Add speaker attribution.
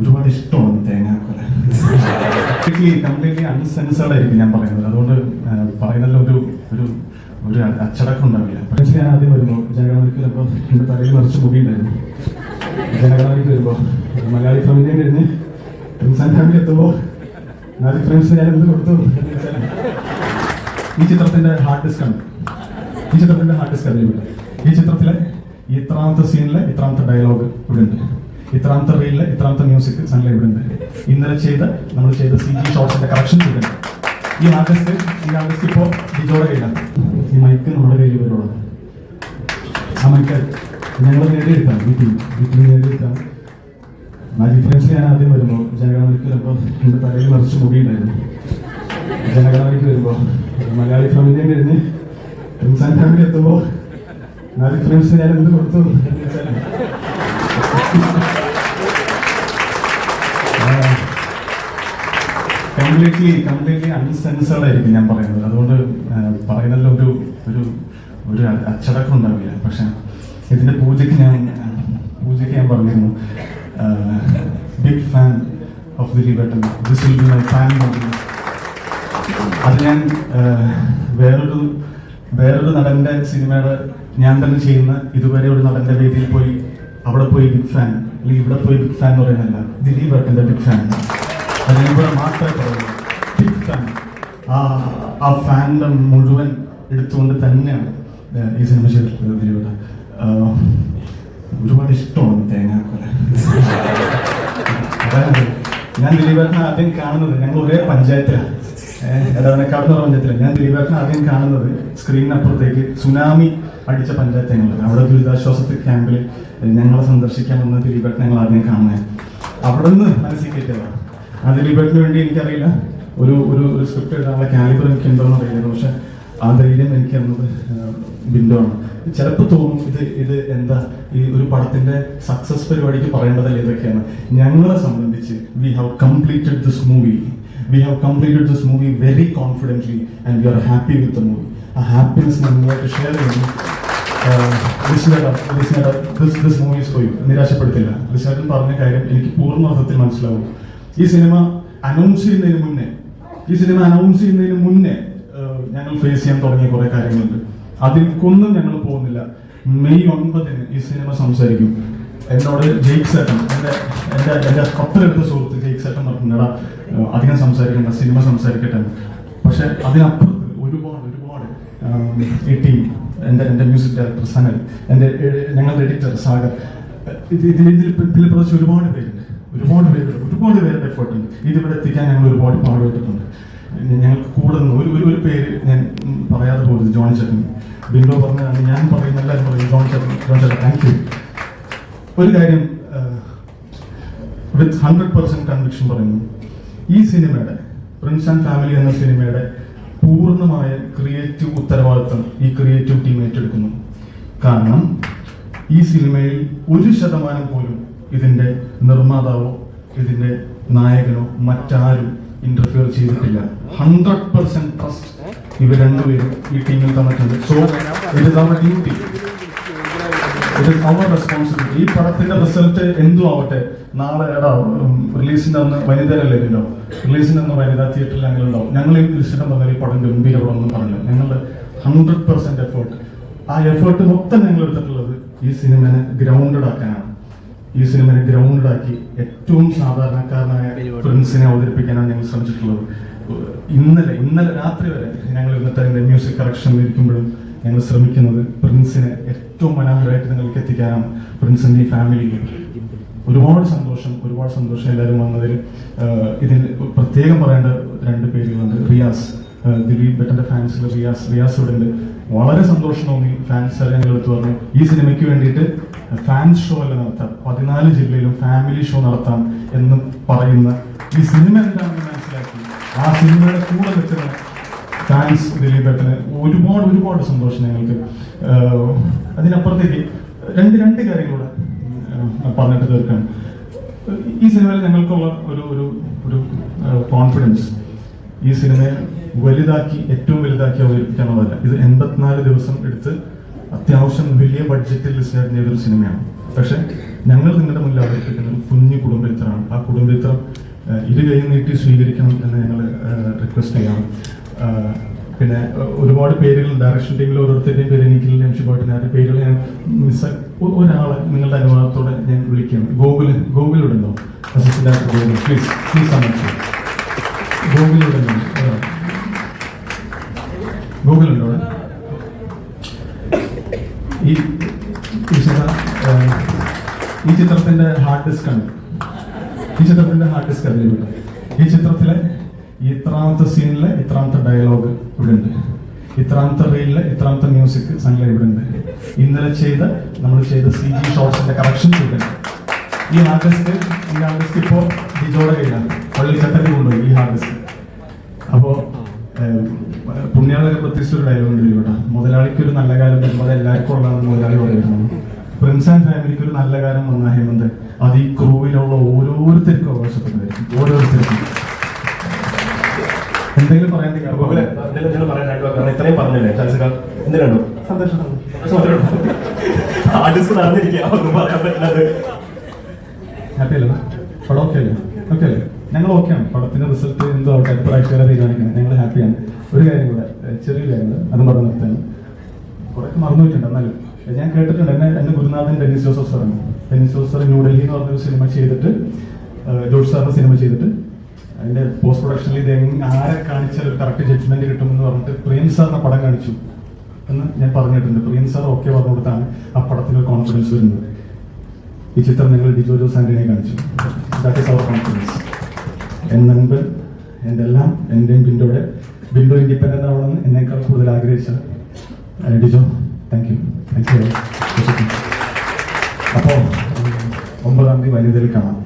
Speaker 1: ഒരുപാട് ഇഷ്ടമാണ് തേങ്ങാക്കൊല. Completely uncensored ആയിരിക്കും ഞാൻ പറയുന്നത്. അതുകൊണ്ട് പറയുന്നതിൽ ഒരു ഒരു ഒരു അച്ചടക്കം ഉണ്ടാവില്ല. പക്ഷേ ഞാൻ ആദ്യം വരുമ്പോൾ ജനഗണമനക്ക് വരുമ്പോൾ എന്റെ തലയിൽ നിറച്ച് മുടിയുണ്ടായിരുന്നു ജനഗണമനക്ക് വരുമ്പോൾ മലയാളി ഫാമിലി കഴിഞ്ഞ് പ്രിൻസ് ഫാമിലി എത്തുമ്പോൾ മലയാളി ഫ്രണ്ട്സ് ഞാൻ എന്ത് കൊടുത്തു? ഈ ചിത്രത്തിന്റെ ഹാർഡ് ഡിസ്ക് ആണ്. ഈ ചിത്രത്തിന്റെ ഹാർഡ് ഡിസ്ക് അറിയില്ല ഈ ചിത്രത്തിലെ ഇത്രാമത്തെ സീനിലെ ഇത്രാമത്തെ ഡയലോഗ് ഇവിടെ ഉണ്ട്. ഇത്രാമത്തെ റീലിൽ ഇത്രാമത്തെ മ്യൂസിക് സൺലൈ ഇവിടെ ഉണ്ട് ഇന്നലെ ചെയ്ത് നമ്മൾ ചെയ്ത സി ജി ഷോട്ട്സിന്റെ കറക്ഷൻ ചെയ്തിട്ടുണ്ട്. ഈ ആർട്ടിസ്റ്റ് ഈ ആർട്ടിസ്റ്റ് ഇപ്പോൾ ഡിജോയുടെ കയ്യിലാണ്. ഈ മൈക്ക് നമ്മുടെ കയ്യിൽ വരുള്ളൂ ആ മൈക്ക് ഞങ്ങൾ നേടിയെടുക്കാം വീട്ടിൽ വീട്ടിൽ നേടിയെടുക്കാം മാജിഫ്രൻസ് ഞാൻ ആദ്യം വരുമ്പോൾ ജനഗണമനക്ക് വരുമ്പോൾ എന്റെ തലയിൽ നിറച്ച് മുടിയുണ്ടായിരുന്നു ജനഗണമനക്ക് വരുമ്പോൾ മലയാളി ഫാമിലി കഴിഞ്ഞ് പ്രിൻസ് ഫാമിലി എത്തുമ്പോൾ മാജിഫ്രൻസ് ഞാൻ എന്ത് കൊടുത്തു? കംപ്ലീറ്റ്ലി കംപ്ലീറ്റ്ലി അൺസെൻസേർഡ് ആയിരിക്കും ഞാൻ പറയുന്നത്. അതുകൊണ്ട് പറയുന്നതിൽ ഒരു ഒരു ഒരു അച്ചടക്കം ഉണ്ടാവില്ല. പക്ഷെ ഇതിന്റെ പൂജയ്ക്ക് ഞാൻ പൂജയ്ക്ക് ഞാൻ പറഞ്ഞിരുന്നു ബിഗ് ഫാൻ ഓഫ് ദിലീപ് ഏട്ടൻ this will be my fan അത് ഞാൻ വേറൊരു വേറൊരു നടന്റെ സിനിമയുടെ ഞാൻ തന്നെ ചെയ്യുന്ന ഇതുവരെ ഒരു നടന്റെ വേദിയിൽ പോയി അവിടെ പോയി ബിഗ് ഫാൻ അല്ലെങ്കിൽ ഇവിടെ പോയി ബിഗ് ഫാൻ എന്ന് പറയുന്നില്ല ദിലീപ് ഏട്ടന്റെ ബിഗ് ഫാൻ ഇവിടെ മാത്രമേ പറയുള്ളൂ. ബിഗ് ഫാൻ ആ ആ ഫാന്റെ മുഴുവൻ എടുത്തുകൊണ്ട് തന്നെയാണ് ഈ സിനിമ ചെയ്തിട്ടുള്ളത് ദിലീപിടെ ഒരുപാട് ഇഷ്ടമാണ് തേങ്ങാക്കൊല. ഞാൻ ദിലീപേട്ടനെ ആദ്യം കാണുന്നത്. ഞങ്ങൾ ഒരേ പഞ്ചായത്തിലാണ്. ഇടവനക്കാട് പഞ്ചായത്തിൽ ഞാൻ ദിലീപേട്ടനെ ആദ്യം കാണുന്നത് സ്ക്രീനിനപ്പുറത്തേക്ക് സുനാമി അടിച്ച പഞ്ചായത്ത് ഞങ്ങൾ അവിടെ ദുരിതാശ്വാസ ക്യാമ്പിൽ ഞങ്ങളെ സന്ദർശിക്കാൻ വന്ന ദിലീപേട്ടനെ ഞങ്ങൾ ആദ്യം കാണുന്നത് അവിടെ നിന്ന് മനസ്സിൽ കയറ്റിയതാണ് ആ ദിലീപേട്ടന് വേണ്ടി എനിക്കറിയില്ല. ഒരു ഒരു ഒരു സ്ക്രിപ്റ്റ് എഴുതാനുള്ള കാലിബർ എനിക്ക് ഉണ്ടോന്ന് അറിയില്ല. പക്ഷെ ആ ധൈര്യം എനിക്ക് എന്നത് ബിന്ദു ആണ് ചിലപ്പോൾ തോന്നും ഇത് ഇത് എന്താ? ഈ ഒരു പടത്തിന്റെ സക്സസ് പരിപാടിക്ക് പറയേണ്ടതല്ല ഇതൊക്കെയാണ്. ഞങ്ങളെ സംബന്ധിച്ച് we have completed this movie we have completed this movie very confidently and we are happy with the movie ആ ഹാപ്പിനെസ് നിങ്ങളുമായിട്ട് ഷെയർ ചെയ്യുന്നു this movie is for you നിരാശപ്പെടുത്തില്ല. ലിസ്നേട്ടൻ പറഞ്ഞ കാര്യം എനിക്ക് പൂർണ അർത്ഥത്തിൽ മനസ്സിലാവും. ഈ സിനിമ അനൗൺസ് ചെയ്യുന്നതിന് മുന്നേ ഈ സിനിമ അനൗൺസ് ചെയ്യുന്നതിന് മുന്നേ ഞങ്ങൾ ഫേസ് ചെയ്യാൻ തുടങ്ങിയ കുറെ കാര്യങ്ങളുണ്ട്. അതിൽക്കൊന്നും ഞങ്ങൾ പോകുന്നില്ല. മെയ് ഒൻപതിന് ഈ സിനിമ സംസാരിക്കും. എന്നോട് ജയിക് സേട്ടൻ എന്റെ എന്റെ എന്റെ പത്തിലെടുത്ത സുഹൃത്ത് ജയിക് സേട്ടൻ പറഞ്ഞാ അധികം സംസാരിക്കേണ്ട സിനിമ സംസാരിക്കട്ടെ എന്ന്." പക്ഷെ അതിനപ്പുറത്ത് ഒരുപാട് ഒരുപാട് ടീം എന്റെ എന്റെ മ്യൂസിക് ഡയറക്ടർ സനൽ എന്റെ ഞങ്ങളുടെ എഡിറ്റർ സാഗർ ഇത് ഇതിൽ ഇതിൽ പ്രദേശം ഒരുപാട് പേരുണ്ട്. ഒരുപാട് പേരുണ്ട് ഒരുപാട് പേരുടെ എഫേർട്ട് ഉണ്ട്. ഇതിവിടെ എത്തിക്കാൻ ഞങ്ങൾ ഒരുപാട് പാടുപെട്ടിട്ടുണ്ട്. ഞങ്ങൾക്ക് കൂടെ നിന്ന് ഒരു ഒരു- ഒരു പേര് ഞാൻ പറയാതെ പോകരുത് ജോൺ ചേട്ടൻ ബിൻഡോ പറഞ്ഞാണ് ഞാൻ പറയുന്ന എല്ലാവരും പറയും ജോൺ ചേട്ടൻ ജോൺ ചേട്ടൻ താങ്ക് യു ഒരു കാര്യം വിത്ത് ഹൺഡ്രഡ് പെർസെന്റ് കൺവിക്ഷൻ പറയുന്നു. ഈ സിനിമയുടെ പ്രിൻസ് ആൻഡ് ഫാമിലി എന്ന സിനിമയുടെ പൂർണമായ ക്രിയേറ്റീവ് ഉത്തരവാദിത്വം ഈ ക്രിയേറ്റീവ് ടീം ഏറ്റെടുക്കുന്നു. കാരണം ഈ സിനിമയിൽ ഒരു ശതമാനം പോലും ഇതിന്റെ നിർമ്മാതാവോ ഇതിന്റെ നായകനോ മറ്റാരും ഇന്റർഫിയർ ചെയ്തിട്ടില്ല. ഹൺഡ്രഡ് പെർസെന്റ് ട്രസ്റ്റ് ഇവർ രണ്ടുപേരും ഈ ടീമിൽ തന്നിട്ടുണ്ട്. So it is our it is our responsibility ഈ പടത്തിന്റെ റിസൾട്ട് എന്തും ആവട്ടെ നാളെ എടാ റിലീസിന്റെ അന്ന് വനിതരല്ലേ ഉണ്ടാവും റിലീസിന്റെ അന്ന് വനിതാ തിയേറ്ററിൽ ഞങ്ങൾ ഉണ്ടാവും. ഞങ്ങൾ ഈ ദൃശ്യം പറഞ്ഞാൽ ഈ പടം ഗംഭീര പടം എന്ന് പറഞ്ഞു ഞങ്ങളുടെ ഹൺഡ്രഡ് പെർസെന്റ് എഫേർട്ട് ആ എഫേർട്ട് മൊത്തം ഞങ്ങൾ എടുത്തിട്ടുള്ളത് ഈ സിനിമനെ ഗ്രൗണ്ടഡ് ആക്കാനാണ്. ഈ സിനിമനെ ഗ്രൗണ്ടഡ് ആക്കി ഏറ്റവും സാധാരണക്കാരനായ പ്രിൻസിനെ അവതരിപ്പിക്കാനാണ് ഞങ്ങൾ ശ്രമിച്ചിട്ടുള്ളത്. ഇന്നലെ ഇന്നലെ രാത്രി വരെ ഞങ്ങൾ ഇന്നത്തെ മ്യൂസിക് കറക്ഷൻ ഇരിക്കുമ്പോഴും ഞങ്ങൾ ശ്രമിക്കുന്നത് പ്രിൻസിനെ ഏറ്റവും മനോഹരമായിട്ട് നിങ്ങൾക്ക് എത്തിക്കാനാണ് പ്രിൻസിന്റെ ഫാമിലിക്ക് ഒരുപാട് സന്തോഷം ഒരുപാട് സന്തോഷം എല്ലാവരും വന്നതിൽ. ഇതിൽ പ്രത്യേകം പറയേണ്ട രണ്ട് പേരുകളുണ്ട്. റിയാസ് ദിലീപ് ഭട്ടന്റെ ഫാൻസിൽ റിയാസ് റിയാസ് ഇവിടെ ഉണ്ട്. വളരെ സന്തോഷം തോന്നി ഫാൻസ് ഞങ്ങൾ എടുത്തു പറഞ്ഞു ഈ സിനിമയ്ക്ക് വേണ്ടിയിട്ട് ഫാൻസ് ഷോ അല്ല നടത്താം. പതിനാല് ജില്ലയിലും ഫാമിലി ഷോ നടത്താം എന്ന് പറയുന്ന ഈ സിനിമ എന്താണെന്ന് മനസ്സിലാക്കി. ആ സിനിമയുടെ കൂടെ നിൽക്കുന്ന ഫാൻസ് ദിലീപ് ഭട്ടന് ഒരുപാട് ഒരുപാട് സന്തോഷം ഞങ്ങൾക്ക്. അതിനപ്പുറത്തേക്ക് രണ്ട് രണ്ട് കാര്യങ്ങളൂടെ പറഞ്ഞിട്ട് തീർക്കാം. ഈ സിനിമയിൽ ഞങ്ങൾക്കുള്ള ഒരു ഒരു ഒരു കോൺഫിഡൻസ് ഈ സിനിമയെ വലുതാക്കി ഏറ്റവും വലുതാക്കി അവതരിപ്പിക്കാനുള്ളതല്ല. ഇത് എൺപത്തിനാല് ദിവസം എടുത്ത് അത്യാവശ്യം വലിയ ബഡ്ജറ്റിൽ ലിസ്റ്റ് ചെയ്തൊരു സിനിമയാണ്. പക്ഷെ ഞങ്ങൾ നിങ്ങളുടെ മുന്നിൽ അവതരിപ്പിക്കുന്ന കുഞ്ഞു കുടുംബചിത്രമാണ് ആ കുടുംബചിത്രം ഇരു കൈ നീട്ടി സ്വീകരിക്കണം എന്ന് ഞങ്ങൾ റിക്വസ്റ്റ് ചെയ്യാം പിന്നെ ഒരുപാട് പേരുകൾ ഡയറക്ഷൻ ടീമിൽ ഓരോരുത്തരുടെയും പേര് എനിക്ക് ലംഷിപ്പായിട്ട് ആരുടെ പേരുകൾ ഞാൻ മിസ് ഒരാളെ നിങ്ങളുടെ അനുവാദത്തോടെ ഞാൻ വിളിക്കണം ഗോകുൽ ഗോകുലുണ്ടോ അസിസ്റ്റന്റ് ഗോകുൽ പ്ലീസ് പ്ലീസ് ഗോകുലുണ്ടോ ഉണ്ടോ ഈ ഈ ചിത്രത്തിന്റെ ഹാർഡ് ഡിസ്ക് ആണ്. ഈ ചിത്രത്തിന്റെ ഹാർഡ് ഡിസ്ക് അതിലുണ്ട് ഈ ചിത്രത്തിലെ ഇത്രാമത്തെ സീനിലെ ഇത്രാമത്തെ ഡയലോഗ് ഇവിടെ ഉണ്ട് ഇത്രാമത്തെ റീലിലെ ഇത്രാമത്തെ മ്യൂസിക് സംഗതി ഇവിടെ ഉണ്ട് ഇന്നലെ ചെയ്ത നമ്മൾ ചെയ്ത സി ജി ഷോർട്സിന്റെ കറക്ഷൻസ് ഇവിടെ ഉണ്ട് ഈ ഹാർഡ് ഡിസ്ക് ഈ ഹാർഡ് ഇപ്പോ ഇപ്പോൾ ഡിജോടെ കയ്യിലാണ്. പള്ളിച്ചട്ടത്തിൽ കൊണ്ടുപോയി ഈ ഹാർഡ് അപ്പോൾ അപ്പോ പുണ്യാളൊക്കെ പ്രത്യേകിച്ച് ഒരു ഡയലോഗ് ഉണ്ട് ഇവിടെ മുതലാളിക്ക് ഒരു നല്ല കാലം വരുമ്പോൾ എല്ലാവർക്കും ഉള്ളതാണ് മുതലാളി പറയുന്നത് പ്രിൻസ് ആൻഡ് ഫാമിലിക്ക് ഒരു നല്ല കാലം വന്ന ഹേമന്ത് അത് ഈ ക്രൂവിലുള്ള ഓരോരുത്തർക്കും അവകാശപ്പെട്ടതായിരിക്കും ഓരോരുത്തർക്കും. എന്തെങ്കിലും പറയാൻ
Speaker 2: ഗോകുലെ, എന്തെങ്കിലും പറയാനായിട്ട് കാരണം ഇത്രയും പറഞ്ഞല്ലേ? ചാൻസുക എന്തിനാണോ
Speaker 1: സന്തോഷം.
Speaker 2: ആർട്ടിസ്റ്റ് നടന്നിരിക്കുക. ഒന്നും പറയാൻ
Speaker 1: ഹാപ്പി അല്ലേ? പടം ഓക്കെ അല്ലേ? ഓക്കെ അല്ലേ? ഞങ്ങൾ ഓക്കെയാണ് പടത്തിന്റെ റിസൾട്ട് എന്തോ ആവട്ടെ പ്രേക്ഷകരെ തീരുമാനിക്കണം. ഞങ്ങൾ ഹാപ്പിയാണ് ഒരു കാര്യം കൂടെ ചെറിയ ചെറിയൊരു കാര്യം അതും പറഞ്ഞു നിർത്താൻ കുറെ മറന്നുപോയിട്ടുണ്ട് എന്നാലും. ഞാൻ കേട്ടിട്ടുണ്ട് എന്നെ എന്റെ ഗുരുനാഥൻ ഡെന്നിസ് ജോസഫ് സാറാണ്. ഡെന്നിസ് ജോസഫ് സാർ ന്യൂഡൽഹി എന്ന് പറഞ്ഞൊരു സിനിമ ചെയ്തിട്ട് ജോർജ് സാറിന്റെ സിനിമ ചെയ്തിട്ട് അതിന്റെ പോസ്റ്റ് പ്രൊഡക്ഷനിൽ ഇത് ആരെ കാണിച്ചാൽ ഒരു കറക്റ്റ് ജഡ്ജ്മെന്റ് കിട്ടുമെന്ന് പറഞ്ഞിട്ട് പ്രിയൻ സാറിന്റെ പടം കാണിച്ചു എന്ന് ഞാൻ പറഞ്ഞിട്ടുണ്ട്. പ്രിയൻ സാർ ഓക്കെ പറഞ്ഞു കൊടുത്താണ് ആ പടത്തിന് കോൺഫിഡൻസ് വരുന്നത്. ഈ ചിത്രം നിങ്ങൾ ഡിജോ ജോസ് ആന്റണിയെ കാണിച്ചു. ദാറ്റ് ഇസ് അവർ കോൺഫിഡൻസ് എൻ നൻപൻ എന്റെ എല്ലാം എന്റെയും ബിൻഡോയുടെ ബിൻഡോ ഇൻഡിപെൻഡന്റ് ആവണമെന്ന് എന്നേക്കാൾ കൂടുതൽ ആഗ്രഹിച്ച Dijo thank you thank you അപ്പോൾ ഒമ്പതാം തീയതി വനിതയിൽ കാണാം.